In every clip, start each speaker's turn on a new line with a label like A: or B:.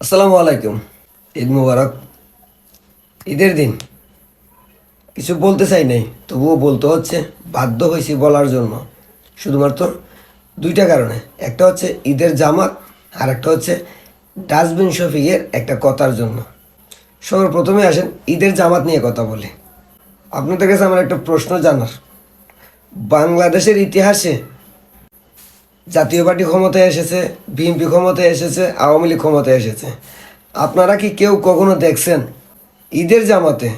A: আসসালামু আলাইকুম। ঈদ মুবারক। ঈদের দিন। কিছু বলতে চাই নাই, তবুও বলতে হচ্ছে বাধ্য হয়েছি বলার জন্য। শুধুমাত্র দুইটা কারণে। একটা হচ্ছে ঈদের জামাত, আর একটা হচ্ছে ডাস্টবিন শফিকের একটা কথার জন্য। সবার প্রথমে আসেন ঈদের জামাত নিয়ে কথা বলি। আপনাদের কাছে আমার একটা প্রশ্ন জানার। বাংলাদেশের ইতিহাসে জাতীয় পার্টি ক্ষমতায় এসেছে, বিএনপি ক্ষমতায় এসেছে, আওয়ামী লীগ ক্ষমতায় এসেছে। আপনারা কি কেউ কখনো দেখছেন ঈদের জামাতে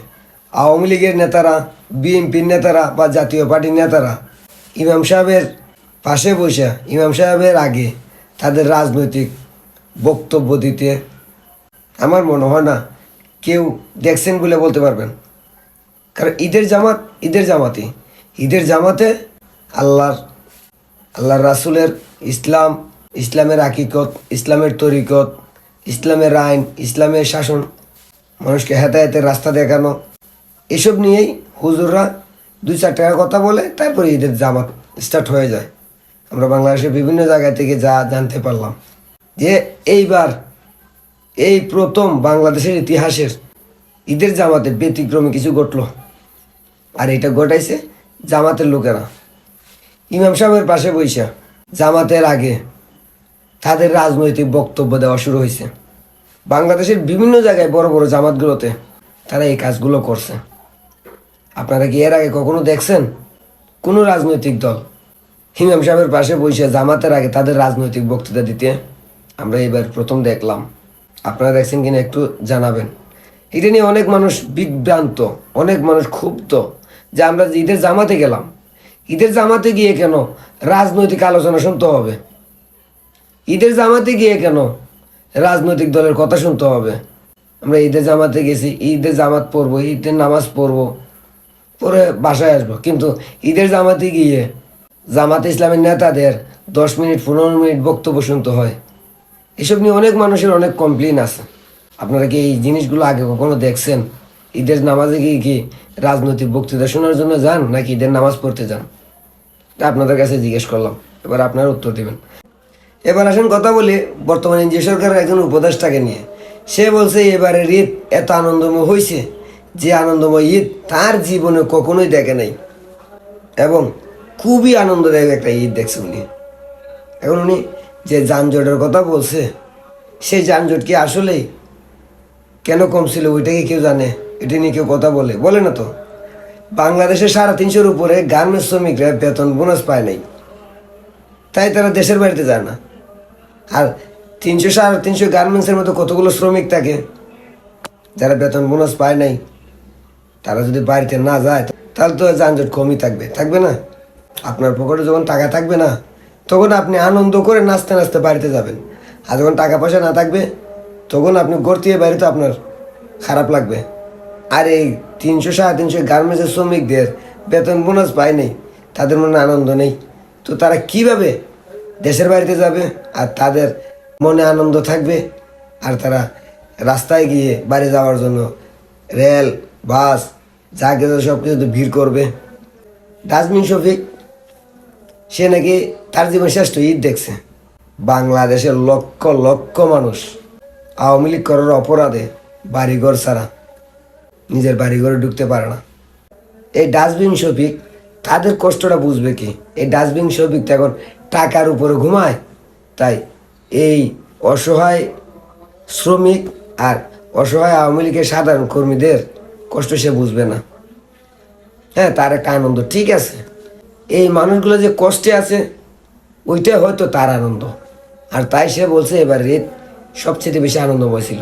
A: আওয়ামী লীগের নেতারা, বিএনপির নেতারা বা জাতীয় পার্টির নেতারা ইমাম সাহেবের পাশে বসে, ইমাম সাহেবের আগে তাদের রাজনৈতিক বক্তব্য দিতে? আমার মনে হয় না কেউ দেখছেন বলে বলতে পারবেন। কারণ ঈদের জামাত, ঈদের জামাতই ঈদের জামাতে আল্লাহর আল্লাহর রাসুলের ইসলাম, ইসলামের আকিকত ইসলামের তরিকত, ইসলামের আইন, ইসলামের শাসন, মানুষকে হেতায়েতের রাস্তা দেখানো, এসব নিয়েই হুজুররা দুই চার টাকার কথা বলে, তারপরে ঈদের জামাত স্টার্ট হয়ে যায়। আমরা বাংলাদেশের বিভিন্ন জায়গা থেকে যা জানতে পারলাম যে এইবার এই প্রথম বাংলাদেশের ইতিহাসের ঈদের জামাতে ব্যতিক্রমে কিছু ঘটলো। আর এটা ঘটাইছে জামাতের লোকেরা। ইমাম সাহেবের পাশে বৈশা জামাতের আগে তাদের রাজনৈতিক বক্তব্য দেওয়া শুরু হয়েছে বাংলাদেশের বিভিন্ন জায়গায় বড় বড় জামাতগুলোতে তারা এই কাজগুলো করছে। আপনারা কি এর আগে কখনো দেখছেন? কোনো রাজনৈতিক দল হিমাম সাহেবের পাশে বসে জামাতের আগে তাদের রাজনৈতিক বক্তৃতা দিতে? আমরা এবার প্রথম দেখলাম। আপনারা দেখছেন কিনা একটু জানাবেন। এটা নিয়ে অনেক মানুষ বিভ্রান্ত, অনেক মানুষ ক্ষুব্ধ যে আমরা ঈদের জামাতে গেলাম। ঈদের জামাতে গিয়ে কেন? রাজনৈতিক আলোচনা শুনতে হবে। ঈদের জামাতে গিয়ে কেন? রাজনৈতিক দলের কথা শুনতে হবে। আমরা ঈদের জামাতে গেছি, ঈদের জামাত পড়ব, ঈদের নামাজ পড়ব, পরে বাসায় আসব। কিন্তু ঈদের জামাতে গিয়ে জামাত ইসলামের নেতাদের দশ মিনিট, পনেরো মিনিট বক্তব্য শুনতে হয়। এসব নিয়ে অনেক মানুষের অনেক কমপ্লেন আছে। আপনারা কি এই জিনিসগুলো আগে কখনো দেখছেন? ঈদের নামাজে গিয়ে কি রাজনৈতিক বক্তৃতা শোনার জন্য যান নাকি ঈদের নামাজ পড়তে যান? আপনাদের কাছে জিজ্ঞেস করলাম। এবার আপনারা উত্তর দিবেন। এবার আসেন কথা বলি বর্তমানে যে সরকারের একজন উপদেষ্টাকে নিয়ে। সে বলছে এবারের ঈদ এত আনন্দময় হয়েছে যে আনন্দময় ঈদ তার জীবনে কখনোই দেখে নাই। এবং খুবই আনন্দদায়ক একটা ঈদ দেখছে উনি। এখন উনি যে যানজটের কথা বলছে সেই যানজট কি আসলেই কেন কম ছিল ওইটা কি কেউ জানে? এটা নিয়ে কেউ কথা বলে? বলে না তো? বাংলাদেশে সাড়ে তিনশোর উপরে গার্মেন্টস শ্রমিকরা বেতন, বোনাস পায় নাই। তাই তারা দেশের বাড়িতে যায় না। আর তিনশো সাড়ে তিনশো গার্মেন্টসের মতো কতগুলো শ্রমিক থাকে, যারা বেতন, বোনাস পায় নাই, তারা যদি বাড়িতে না যায়, তাহলে তো যানজট কমই থাকবে। থাকবে না? আপনার পকেটে যখন টাকা থাকবে না, তখন আপনি আনন্দ করে নাচতে নাচতে বাড়িতে যাবেন। আর যখন টাকা পয়সা না থাকবে, তখন আপনি গড়তিয়ে বাড়িতে আপনার খারাপ লাগবে। আর এই তিনশো সাড়ে তিনশো গার্মেন্টসের শ্রমিকদের বেতন বোনাস পায় নেই, তাদের মনে আনন্দ নেই। তো তারা কীভাবে দেশের বাড়িতে যাবে আর তাদের মনে আনন্দ থাকবে? আর তারা রাস্তায় গিয়ে বাড়ি যাওয়ার জন্য রেল, বাস, যা কিছু সব কিছু তো ভিড় করবে। ডাস্টবিন শফিক, সে নাকি তার জীবন শ্রেষ্ঠ ঈদ দেখছে। বাংলাদেশের লক্ষ লক্ষ মানুষ আওয়ামী লীগ করার অপরাধে বাড়িঘর ছাড়া নিজের বাড়ি ঘরে ঢুকতে পারে না। এই ডাস্টবিন শফিক, তাদের কষ্টটা বুঝবে কি? এই ডাস্টবিন শফিক তো এখন টাকার উপরে ঘুমায়। তাই এই অসহায় শ্রমিক আর অসহায় আওয়ামী লীগের সাধারণ কর্মীদের কষ্ট সে বুঝবে না। হ্যাঁ তার একটা আনন্দ, ঠিক আছে। এই মানুষগুলো যে কষ্টে আছে, ওইটাই হয়তো তার আনন্দ। আর তাই সে বলছে এবার ঈদ সবচেয়ে বেশি আনন্দময় ছিল।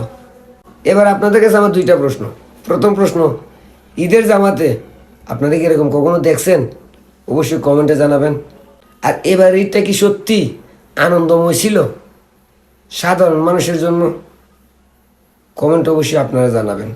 A: এবার আপনাদের কাছে আমার দুইটা প্রশ্ন। প্রথম প্রশ্ন, ঈদের জামাতে আপনারা কি এরকম কখনো দেখছেন? অবশ্যই কমেন্টে জানাবেন। আর এবার ঈদটা কি সত্যি আনন্দময় ছিল? সাধারণ মানুষের জন্য কমেন্ট অবশ্যই আপনারা জানাবেন।